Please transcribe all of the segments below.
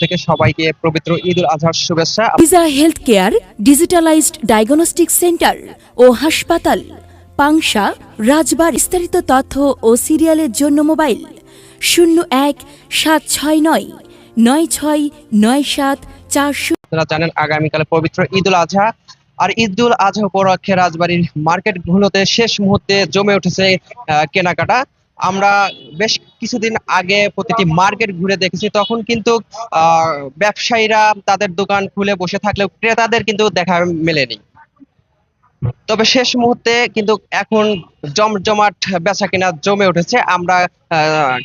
থেকে সবাইকে পবিত্র ঈদ উল আজহার শুভেচ্ছা। Health care digitalised diagnostic centre ও হাসপাতাল পাংশা রাজবার বিস্তারিত তথ্য ও সিরিয়ালের জন্য মোবাইল শূন্য এক সাত ছয় নয় নয় ছয় নয় সাত চার শূন্য। আপনারা জানেন আগামীকালে পবিত্র ঈদ উল আজহা। আর ঈদ উল আজহা উপলক্ষে রাজবাড়ির মার্কেটগুলোতে শেষ মুহূর্তে জমে উঠেছে কেনাকাটা। আমরা বেশ কিছুদিন আগে প্রতিটি মার্কেট ঘুরে দেখেছি, তখন কিন্তু ব্যবসায়ীরা তাদের দোকান খুলে বসে থাকলেও ক্রেতাদের কিন্তু দেখা মেলেনি। তবে শেষ মুহূর্তে কিন্তু এখন জমজমাট বেচা কিনা জমে উঠেছে। আমরা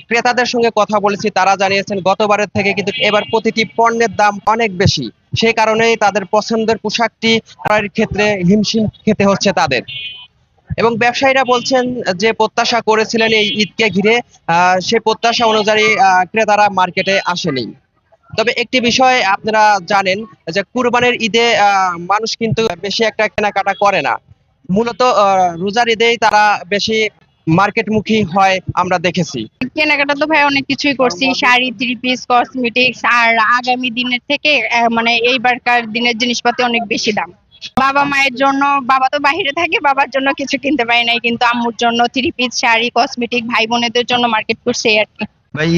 ক্রেতাদের সঙ্গে কথা বলেছি, তারা জানিয়েছেন গতবারের থেকে কিন্তু এবার প্রতিটি পণ্যের দাম অনেক বেশি। সেই কারণেই তাদের পছন্দের পোশাকটি ক্রয়ের ক্ষেত্রে হিমশিম খেতে হচ্ছে তাদের। এবং ব্যবসায়ীরা বলছেন যে প্রত্যাশা করেছিলেন এই ঈদকে ঘিরে সেই প্রত্যাশা অনুযায়ী ক্রেতারা মার্কেটে আসেনি। তবে একটি বিষয় আপনারা জানেন যে কুরবানের ঈদে মানুষ কিন্তু বেশি একটা কেনাকাটা করে না। মূলত রোজার ঈদেই তারা বেশি মার্কেটমুখী হয় আমরা দেখেছি। কেনাকাটা তো ভাই অনেক কিছুই করছি। শাড়ি থ্রি পিস কসমেটিক্স আর আগামী দিনের থেকে মানে এইবারকার দিনের জিনিসপাতি অনেক বেশি দাম। বাবা মায়ের জন্য, বাবা তো বাইরে থাকে, বাবার জন্য কিছু কিনতে পারি নাই, কিন্তু আম্মুর জন্য থ্রি পিস শাড়ি কসমেটিক ভাই বোনেদের জন্য মার্কেট করছে আর কি।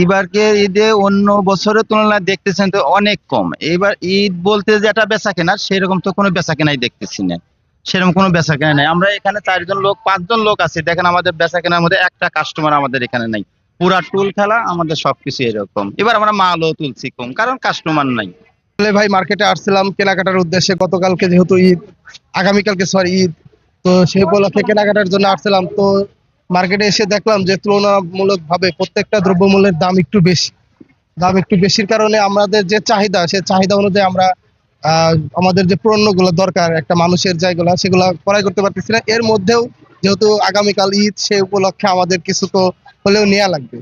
এবারকে ঈদে অন্য বছরের তুলনায় দেখতেছেন তো অনেক কম। এবার ঈদ বলতে যেটা বেচা কেনা, সেরকম তো কোনো বেচা কেনাই দেখতেছি না। সেরকম কোনো বেচা কেনা নাই। আমরা এখানে চারজন লোক, পাঁচজন লোক আছি। দেখেন আমাদের বেচা কেনার মধ্যে একটা কাস্টমার আমাদের এখানে নাই। পুরা টুল খেলা, আমাদের সবকিছু এরকম। এবার আমরা মালও তুলছি কম, কারণ কাস্টমার নাই। আসলে ভাই মার্কেটে আসছিলাম কেনাকাটার উদ্দেশ্যে। গতকালকে যেহেতু ঈদ, আগামীকালকে সরি ঈদ, তো সেই উপলক্ষে কেনাকাটার জন্য আসছিলাম। তো মার্কেটে এসে দেখলাম যে তুলনামূলক ভাবে প্রত্যেকটা দ্রব্যমূল্যের দাম একটু বেশি। দাম একটু বেশির কারণে আমাদের যে চাহিদা, সে চাহিদা অনুযায়ী আমরা আমাদের যে পণ্যগুলো দরকার, একটা মানুষের যেগুলো সেগুলো ক্রয় করতে পারতেছি না। এর মধ্যেও যেহেতু আগামীকাল ঈদ, সে উপলক্ষে আমাদের কিছু তো হলেও নেওয়া লাগবে।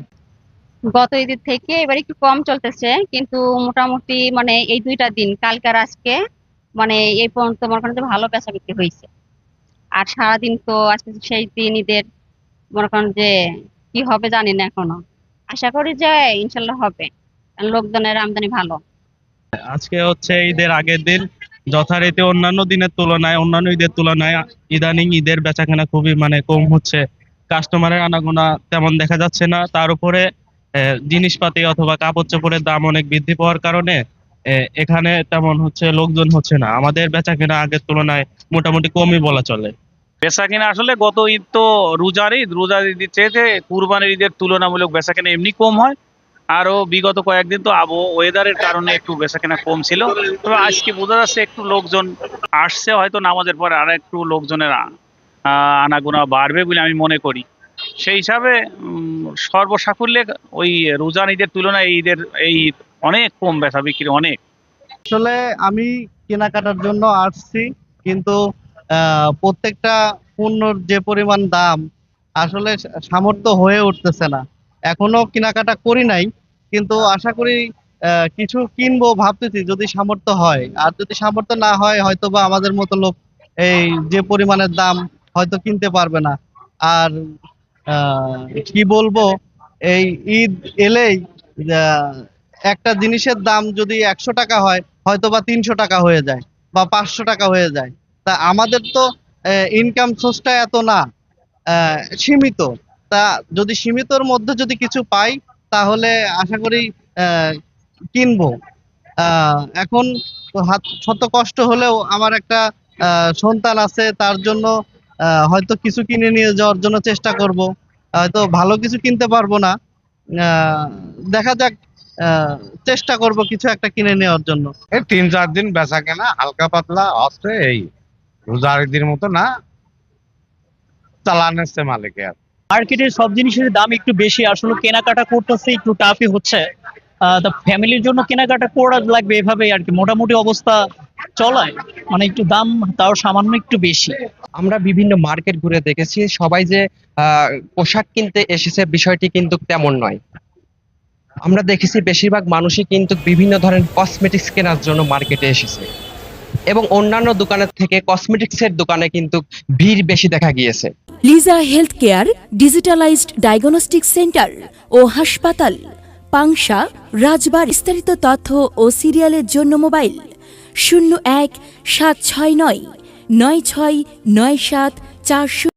গত ঈদের থেকে এবার একটু কম চলতেছে, কিন্তু মোটামুটি মানে এই দুইটা দিন, কালকে আজকে মানে এই পর্যন্ত করেন যে ভালো বেচা বিক্রি হয়েছে। আর সারাদিন তো আজকে সেই দিন ঈদের, মনে করেন যে কি হবে জানি না এখনও। আশা করি যে ইনশাল্লাহ হবে লোকজনের আমদানি ভালো। আজকে হচ্ছে ঈদের আগের দিন, যথারীতি অন্যান্য দিনের তুলনায়, অন্যান্য ঈদের তুলনায় ইদানিং ঈদের বেচাকেনা খুবই মানে কম হচ্ছে। কাস্টমারের আনাগোনা তেমন দেখা যাচ্ছে না, তার উপরে জিনিসপাতি অথবা কাপড় চোপড়ের দাম অনেক বৃদ্ধি পাওয়ার কারণে এখানে তেমন হচ্ছে লোকজন হচ্ছে না। আমাদের বেচাকেনা আগের তুলনায় মোটামুটি কমই বলা চলে। বেচা কিনা আসলে গত ঈদ তো রোজার ঈদ, রোজার ঈদের চেয়ে কুরবানির ঈদের তুলনামূলক বেচা কিনা এমনি কম হয়। আরও বিগত কয়েকদিন তো আবো ওয়েদারের কারণে একটু বেচা কিনা কম ছিল। তবে আজকে বোঝা যাচ্ছে একটু লোকজন আসছে, হয়তো নামাজের পরে আর একটু লোকজনের আনাগোনা বাড়বে বলে আমি মনে করি। সেই হিসাবে সর্বসাকুল্যে ওই রোজার ঈদের তুলনায় ঈদের, এই অনেক কম বেচা বিক্রি অনেক। আসলে আমি কেনাকাটার জন্য আসছি, কিন্তু প্রত্যেকটা পণ্যর যে পরিমাণ দাম, আসলে সামর্থ্য হয়ে উঠতেছে না। এখনও কেনাকাটা করি নাই, কিন্তু আশা করি কিছু কিনবো ভাবতেছি যদি সামর্থ্য হয়। আর যদি সামর্থ্য না হয় হয়তো বা আমাদের মতো লোক এই যে পরিমাণের দাম হয়তো কিনতে পারবে না। আর কি বলব? এই ঈদ এলেই একটা জিনিসের দাম যদি একশো টাকা হয় হয়তো বা তিনশো টাকা হয়ে যায় বা পাঁচশো টাকা হয়ে যায়। তা আমাদের তো ইনকাম সোর্সটা এত না সীমিত। তা যদি সীমিতর মধ্যে যদি কিছু পাই, তাহলে আশা করি কিনবো। এখন শত কষ্ট হলেও আমার একটা সন্তান আছে, তার জন্য হয়তো কিছু কিনে নিয়ে যাওয়ার জন্য চেষ্টা করব। হয়তো ভালো কিছু কিনতে পারব না। আহ, দেখা যাক আহ, চেষ্টা করব কিছু একটা কিনে নেওয়ার জন্য। এই তিন চার দিন বেচা কেনা হালকা পাতলা হচ্ছে এই রোজার ঈদের মতো না চালানেছে মালিকে আর মার্কেটের সব জিনিসের দাম একটু বেশি আসলে কেনাকাটা করতেছে একটু টাফই হচ্ছে। তা ফ্যামিলির জন্য কেনাকাটা করা লাগবে এভাবে আর কি মোটামুটি অবস্থা চলায়। মানে একটু দাম তাও সামান্য একটু বেশি। আমরা বিভিন্ন মার্কেট ঘুরে দেখেছি সবাই যে আহ, পোশাক কিনতে এসেছে বিষয়টি কিন্তু তেমন নয়। আমরা দেখেছি বেশিরভাগ মানুষই কিন্তু বিভিন্ন ধরনের কসমেটিক্স কেনার জন্য মার্কেটে এসেছে। এবং অন্যান্য দোকানের থেকে কসমেটিক্সের দোকানে কিন্তু ভিড় বেশি দেখা গিয়েছে। Liza health care digitalised diagnostic centre ও হাসপাতাল পাংশা রাজবার বিস্তারিত তথ্য ও সিরিয়ালের জন্য মোবাইল। শূন্য এক সাত ছয় নয় নয় ছয় নয় সাত চার শূন্য